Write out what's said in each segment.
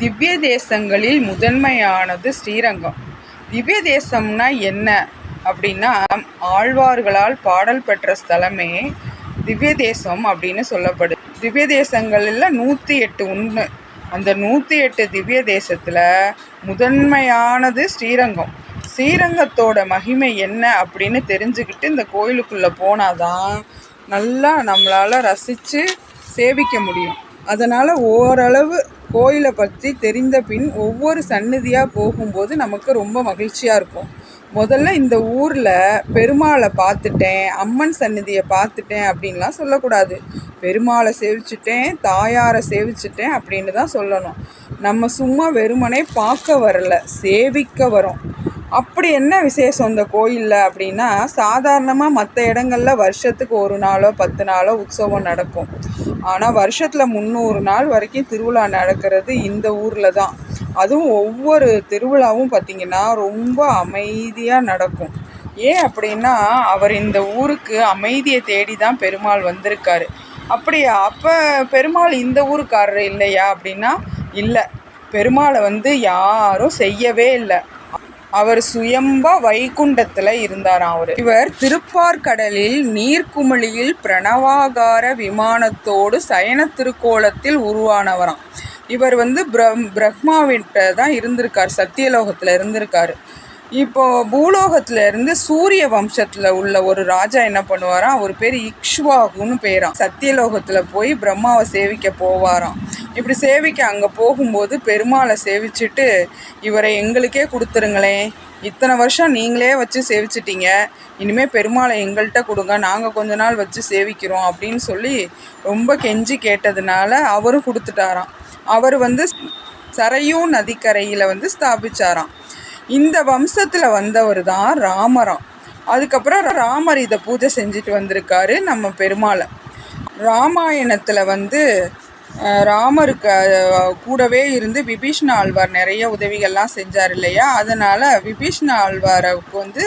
திவ்ய தேசங்களில் முதன்மையானது ஸ்ரீரங்கம். திவ்ய தேசம்னா என்ன? அப்படின்னா ஆழ்வார்களால் பாடல் பெற்ற ஸ்தலமே திவ்ய தேசம் அப்படின்னு சொல்லப்படுது. திவ்ய தேசங்களில் நூற்றி எட்டு ஒன்று அந்த நூற்றி எட்டு திவ்ய தேசத்தில் முதன்மையானது ஸ்ரீரங்கம். ஸ்ரீரங்கத்தோட மகிமை என்ன அப்படின்னு தெரிஞ்சுக்கிட்டு இந்த கோயிலுக்குள்ளே போனாதான் நல்லா நம்மளால் ரசித்து சேவிக்க முடியும். அதனால் ஓரளவு கோயிலை பற்றி தெரிந்த பின் ஒவ்வொரு சன்னதியாக போகும்போது நமக்கு ரொம்ப மகிழ்ச்சியாக இருக்கும். முதல்ல இந்த ஊரில் பெருமாளை பார்த்துட்டேன் அம்மன் சன்னதியை பார்த்துட்டேன் அப்படின்லாம் சொல்லக்கூடாது. பெருமாளை சேவிச்சிட்டேன் தாயாரை சேவிச்சிட்டேன் அப்படின்னு தான் சொல்லணும். நம்ம சும்மா வெறுமனே பார்க்க வரல சேவிக்க வரோம். அப்படி என்ன விசேஷம் இந்த கோயிலில் அப்படின்னா சாதாரணமாக மற்ற இடங்களில் வருஷத்துக்கு ஒரு நாளோ பத்து நாளோ உற்சவம் நடக்கும். ஆனால் வருஷத்தில் முந்நூறு நாள் வரைக்கும் திருவிழா நடக்கிறது இந்த ஊரில் தான். அதுவும் ஒவ்வொரு திருவிழாவும் பார்த்திங்கன்னா ரொம்ப அமைதியாக நடக்கும். ஏன் அப்படின்னா அவர் இந்த ஊருக்கு அமைதியை தேடி தான் பெருமாள் வந்திருக்காரு. அப்படியா? அப்போ பெருமாள் இந்த ஊருக்காரர் இல்லையா அப்படின்னா இல்லை. பெருமாளை வந்து யாரும் செய்யவே இல்லை. அவர் சுயம்பா வைகுண்டத்தில் இருந்தாராம் அவர். இவர் திருப்பார்கடலில் நீர்க்குமிழியில் பிரணவாகார விமானத்தோடு சயன திருக்கோலத்தில் உருவானவராம். இவர் வந்து பிரம் பிரம்மாவிட்ட தான் இருந்திருக்கார் சத்தியலோகத்தில் இருந்திருக்கார். இப்போ பூலோகத்துல இருந்து சூரிய வம்சத்துல உள்ள ஒரு ராஜா என்ன பண்ணுவாராம்? அவர் பேர் இக்ஷ்வாகுன்னு பேராம். சத்தியலோகத்துல போய் பிரம்மாவை சேவிக்க போவாராம். இப்படி சேவிக்க அங்கே போகும்போது பெருமாளை சேவிச்சுட்டு இவரை எங்களுக்கே கொடுத்துருங்களேன். இத்தனை வருஷம் நீங்களே வச்சு சேவிச்சிட்டீங்க. இனிமேல் பெருமாளை எங்கள்கிட்ட கொடுங்க. நாங்கள் கொஞ்ச நாள் வச்சு சேவிக்கிறோம் அப்படின்னு சொல்லி ரொம்ப கெஞ்சி கேட்டதுனால அவரும் கொடுத்துட்டாராம். அவர் வந்து சரையூ நதிக்கரையில் வந்து ஸ்தாபிச்சாராம். இந்த வம்சத்தில் வந்தவர் தான் ராமராம். அதுக்கப்புறம் ராமர் இதை பூஜை செஞ்சுட்டு வந்திருக்காரு நம்ம பெருமாளை. ராமாயணத்தில் வந்து ராமருக்கு கூடவே இருந்து விபீஷ்ண ஆழ்வார் நிறைய உதவிகள்லாம் செஞ்சார் இல்லையா? அதனால் விபீஷ்ண ஆழ்வாருக்கு வந்து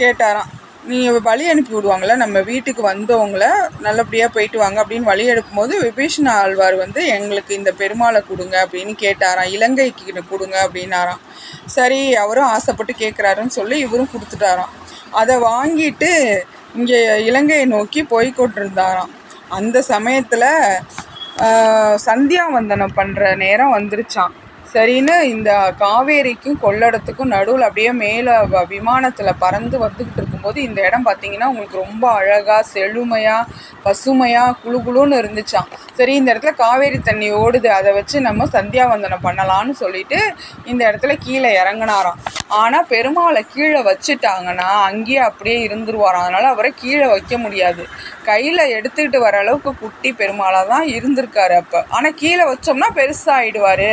கேட்டாராம் நீ வழி அனுப்பி விடுவாங்கள நம்ம வீட்டுக்கு வந்தவங்கள நல்லபடியாக போயிட்டு வாங்க அப்படின்னு வழி எடுக்கும்போது விபீஷ்ண ஆழ்வார் வந்து எங்களுக்கு இந்த பெருமாளை கொடுங்க அப்படின்னு கேட்டாராம் இலங்கைக்கு கொடுங்க அப்படின்னாராம். சரி அவரும் ஆசைப்பட்டு கேட்குறாருன்னு சொல்லி இவரும் கொடுத்துட்டாராம். அதை வாங்கிட்டு இங்கே இலங்கையை நோக்கி போய் கொண்டிருந்தாராம் அந்த சமயத்தில் சந்தியாவந்தனம் பண்ணுற நேரம் வந்துருச்சான் சரின்னு இந்த காவேரிக்கும் கொள்ளடத்துக்கும் நடுவில் அப்படியே மேலே விமானத்தில் பறந்து வந்துக்கிட்டு இருக்கும்போது இந்த இடம் பார்த்தீங்கன்னா உங்களுக்கு ரொம்ப அழகாக செழுமையாக பசுமையாக குழு குழுன்னு இருந்துச்சான் சரி இந்த இடத்துல காவேரி தண்ணி ஓடுது அதை வச்சு நம்ம சந்தியாவந்தனம் பண்ணலான்னு சொல்லிட்டு இந்த இடத்துல கீழே இறங்கினாராம். ஆனால் பெருமாளை கீழே வச்சுட்டாங்கன்னா அங்கேயே அப்படியே இருந்துருவார் அதனால் அவரை கீழே வைக்க முடியாது. கையில் எடுத்துக்கிட்டு வர அளவுக்கு குட்டி பெருமாளாக தான் இருந்திருக்காரு அப்போ. ஆனால் கீழே வச்சோம்னா பெருசாகிடுவார்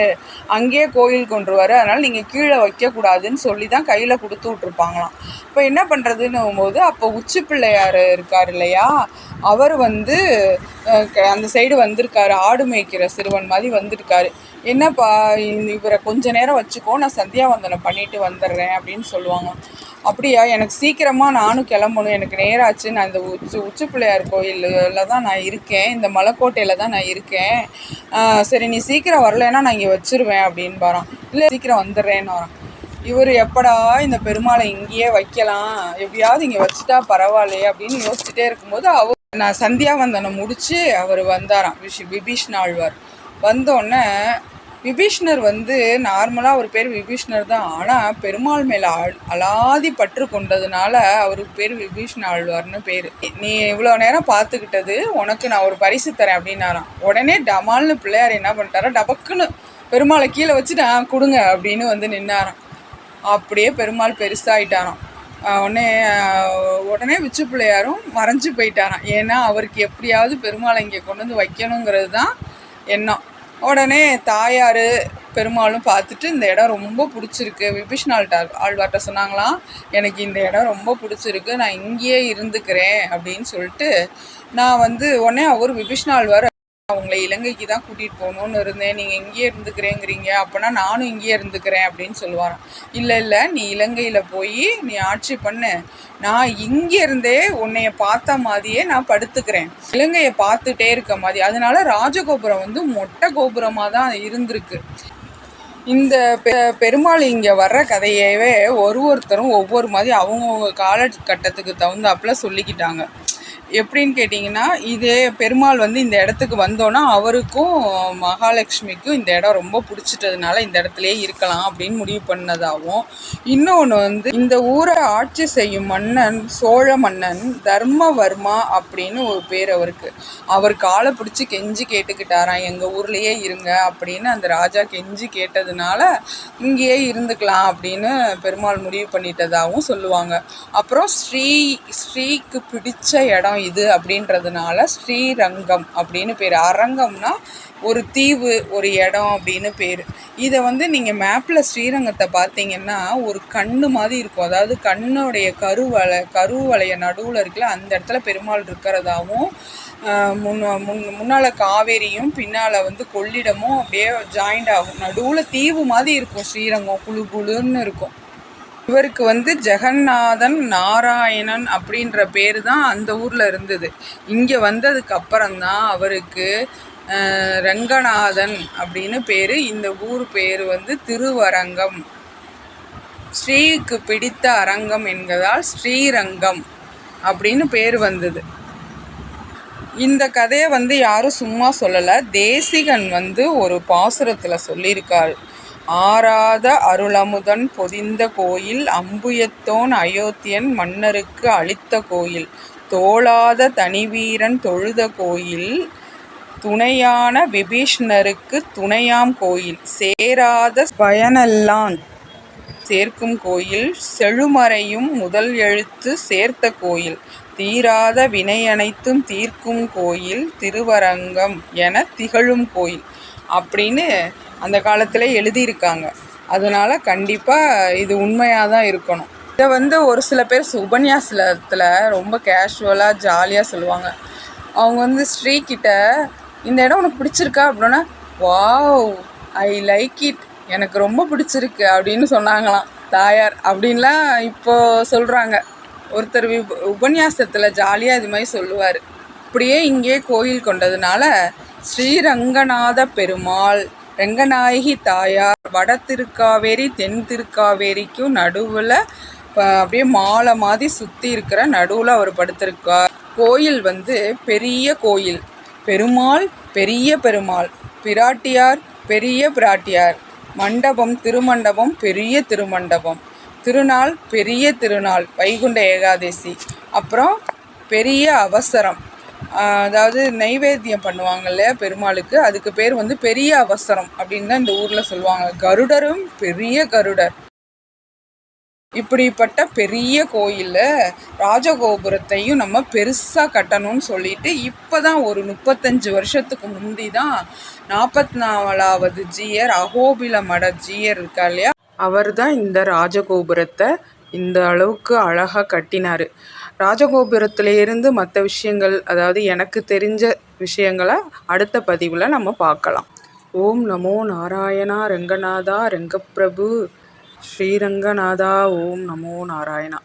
அங்கேயே கோயில் கொண்டுருவார் அதனால் நீங்கள் கீழே வைக்கக்கூடாதுன்னு சொல்லி தான் கையில் கொடுத்து விட்ருப்பாங்களாம் இப்போ என்ன பண்ணுறதுன்னு போது அப்போ உச்சி பிள்ளையார் இருக்கார் இல்லையா? அவர் வந்து அந்த சைடு வந்திருக்காரு. ஆடு மேய்க்கிற சிறுவன் மாதிரி வந்திருக்காரு. என்னப்பா இவரை கொஞ்ச நேரம் வச்சுக்கோ நான் சந்தியாவந்தனம் பண்ணிட்டு வந்துடுறேன் அப்படின்னு சொல்லுவாங்க. அப்படியா எனக்கு சீக்கிரமாக நானும் கிளம்பணும். எனக்கு நேராச்சு. நான் இந்த உச்சி உச்சி பிள்ளையார் கோயிலில் தான் நான் இருக்கேன். இந்த மலைக்கோட்டையில் தான் நான் இருக்கேன். சரி நீ சீக்கிரம் வரலைன்னா நான் இங்கே வச்சுருவேன் அப்படின்னு பாரான் இல்லை சீக்கிரம் வந்துடுறேன்னு வரான் இவர் எப்படா இந்த பெருமாளை இங்கேயே வைக்கலாம்? எப்படியாவது இங்கே வச்சுட்டா பரவாயில்லையே அப்படின்னு யோசிச்சுட்டே இருக்கும்போது அவர் நான் சந்தியாவந்தனை முடித்து அவர் வந்தாராம். விஷ் விபீஷ்ண ஆழ்வார். வந்தோடனே விபீஷ்ணர் வந்து நார்மலாக அவர் பேர் விபீஷ்ணர் தான். ஆனால் பெருமாள் மேலே அலாதி பற்று கொண்டதுனால அவருக்கு பேர் விபீஷ்ண ஆழ்வார்னு பேர். நீ இவ்வளோ நேரம் பார்த்துக்கிட்டது உனக்கு நான் ஒரு பரிசு தரேன் அப்படின்னாராம். உடனே டமால்னு பிள்ளையார் என்ன பண்ணிட்டாரா டபக்குன்னு பெருமாளை கீழே வச்சுட்டு கொடுங்க அப்படின்னு வந்து நின்னாராம். அப்படியே பெருமாள் பெருசாகிட்டாராம் உடனே உடனே விச்சு பிள்ளையாரும் மறைஞ்சு போயிட்டாராம். ஏன்னா அவருக்கு எப்படியாவது பெருமாளை இங்கே கொண்டு வந்து வைக்கணுங்கிறது தான் எண்ணம். உடனே தாயார் பெருமாளும் பார்த்துட்டு இந்த இடம் ரொம்ப பிடிச்சிருக்கு. விபீஷ்ணால்ட்ட ஆழ்வார்கிட்ட சொன்னாங்களாம் எனக்கு இந்த இடம் ரொம்ப பிடிச்சிருக்கு. நான் இங்கேயே இருந்துக்கிறேன். அப்படின்னு சொல்லிட்டு நான் வந்து உடனே அவர் விபீஷ்ணாழ்வார் அவங்கள இலங்கைக்கு தான் கூட்டிகிட்டு போகணுன்னு இருந்தேன். நீங்கள் இங்கேயே இருந்துக்கிறேங்கிறீங்க. அப்போனா நானும் இங்கேயே இருந்துக்கிறேன் அப்படின்னு சொல்லுவாராம். இல்லை இல்லை நீ இலங்கையில் போய் நீ ஆட்சி பண்ணு. நான் இங்கே இருந்தே உன்னைய பார்த்த மாதிரியே நான் படுத்துக்கிறேன். இலங்கையை பார்த்துட்டே இருக்க மாதிரி. அதனால ராஜகோபுரம் வந்து மொட்டை கோபுரமாக தான் இருந்திருக்கு. இந்த பெ பெருமாள் இங்கே வர்ற கதையவே ஒரு ஒருத்தரும் ஒவ்வொரு மாதிரி அவங்கவுங்க காலகட்டத்துக்கு தகுந்தாப்புல சொல்லிக்கிட்டாங்க. எப்படின்னு கேட்டிங்கன்னா இதே பெருமாள் வந்து இந்த இடத்துக்கு வந்தோன்னா அவருக்கும் மகாலட்சுமிக்கும் இந்த இடம் ரொம்ப பிடிச்சிட்டதுனால இந்த இடத்துலையே இருக்கலாம் அப்படின்னு முடிவு பண்ணதாகவும் இன்னொன்று வந்து இந்த ஊரை ஆட்சி செய்யும் மன்னன் சோழ மன்னன் தர்மவர்மா அப்படின்னு ஒரு பேர் அவருக்கு. அவர் காலை பிடிச்சி கெஞ்சி கேட்டுக்கிட்டாராம் எங்கள் ஊர்லேயே இருங்க அப்படின்னு அந்த ராஜா கெஞ்சி கேட்டதுனால இங்கேயே இருந்துக்கலாம் அப்படின்னு பெருமாள் முடிவு பண்ணிட்டதாகவும் சொல்லுவாங்க. அப்புறம் ஸ்ரீ ஸ்ரீக்கு பிடிச்ச இடம் இது அப்படின்றதுனால ஸ்ரீரங்கம் அப்படின்னு பேர். அரங்கம்னா ஒரு தீவு ஒரு இடம் அப்படின்னு பேர். இதை வந்து நீங்கள் மேப்பில் ஸ்ரீரங்கத்தை பார்த்தீங்கன்னா ஒரு கண்ணு மாதிரி இருக்கும். அதாவது கண்ணுடைய கருவலை கருவலைய நடுவில் இருக்குல்ல அந்த இடத்துல பெருமாள் இருக்கிறதாவும் முன் முன் முன்னால் காவேரியும் பின்னால் வந்து கொள்ளிடமும் அப்படியே ஜாயிண்ட் ஆகும். நடுவில் தீவு மாதிரி இருக்கும். ஸ்ரீரங்கம் குழு குழுன்னு இருக்கும். இவருக்கு வந்து ஜெகநாதன் நாராயணன் அப்படின்ற பேர் தான் அந்த ஊரில் இருந்தது. இங்கே வந்ததுக்கு அப்புறம்தான் அவருக்கு ரங்கநாதன் அப்படின்னு பேர் இந்த ஊர் பேர் வந்து திருவரங்கம். ஸ்ரீக்கு பிடித்த அரங்கம் என்கிறதால் ஸ்ரீரங்கம் அப்படின்னு பேர் வந்தது. இந்த கதையை வந்து யாரும் சும்மா சொல்லலை. தேசிகன் வந்து ஒரு பாசுரத்தில் சொல்லியிருக்காரு. ஆராத அருளமுதன் பொதிந்த கோயில் அம்புயத்தோன் அயோத்தியன் மன்னருக்கு அளித்த கோயில் தோளாத தனிவீரன் தொழுத கோயில் துணையான விபீஷ்ணருக்கு துணையாம் கோயில் சேராத பயனல்லான் சேர்க்கும் கோயில் செழுமறையும் முதல் எழுத்து சேர்த்த கோயில் தீராத வினையனைத்தும் தீர்க்கும் கோயில் திருவரங்கம் என திகழும் கோயில். அப்படின்னு அந்த காலத்தில் எழுதியிருக்காங்க. அதனால் கண்டிப்பாக இது உண்மையாக தான் இருக்கணும். இதை வந்து ஒரு சில பேர் உபன்யாசத்தில் ரொம்ப கேஷுவலாக ஜாலியாக சொல்லுவாங்க. அவங்க வந்து ஸ்ரீகிட்ட இந்த இடம் உனக்கு பிடிச்சிருக்கா? அப்படின்னா வாவ் ஐ லைக் இட். எனக்கு ரொம்ப பிடிச்சிருக்கு. அப்படின்னு சொன்னாங்களாம். தாயார். அப்படின்லாம் இப்போது சொல்கிறாங்க ஒருத்தர் உபன்யாசத்தில் ஜாலியாக இது மாதிரி சொல்லுவார். அப்படியே இங்கே கோயில் கொண்டதுனால ஸ்ரீரங்கநாத பெருமாள் ரெங்கநாயகி தாயார் வட திருக்காவேரி தென் திருக்காவேரிக்கும் நடுவில் அப்படியே மாலை மாதிரி சுற்றி இருக்கிற நடுவில் அவர் படுத்திருக்கார். கோயில் வந்து பெரிய கோயில். பெருமாள் பெரிய பெருமாள். பிராட்டியார் பெரிய பிராட்டியார். மண்டபம் திருமண்டபம் பெரிய திருமண்டபம். திருநாள் பெரிய திருநாள் வைகுண்ட ஏகாதசி. அப்புறம் பெரிய அவசரம். அதாவது நைவேத்தியம் பண்ணுவாங்க இல்லையா பெருமாளுக்கு? அதுக்கு பேர் வந்து பெரிய அவசரம் அப்படின்னு தான் இந்த ஊரில் சொல்லுவாங்க. கருடரும் பெரிய கருடர். இப்படிப்பட்ட பெரிய கோயிலில் ராஜகோபுரத்தையும் நம்ம பெருசாக கட்டணும்னு சொல்லிட்டு இப்போ தான் ஒரு முப்பத்தஞ்சு வருஷத்துக்கு முந்தி தான் நாற்பத்தி நாலாவது ஜீயர் அகோபில மட ஜீயர் இருக்கா இல்லையா? அவர் தான் இந்த ராஜகோபுரத்தை இந்த அளவுக்கு அழகாக கட்டினார். ராஜகோபுரத்திலேருந்து மற்ற விஷயங்கள் அதாவது எனக்கு தெரிஞ்ச விஷயங்களை அடுத்த பதிவில் நம்ம பார்க்கலாம். ஓம் நமோ நாராயணா ரங்கநாதா ரங்கப்பிரபு. ஸ்ரீரங்கநாதா ஓம் நமோ நாராயணா.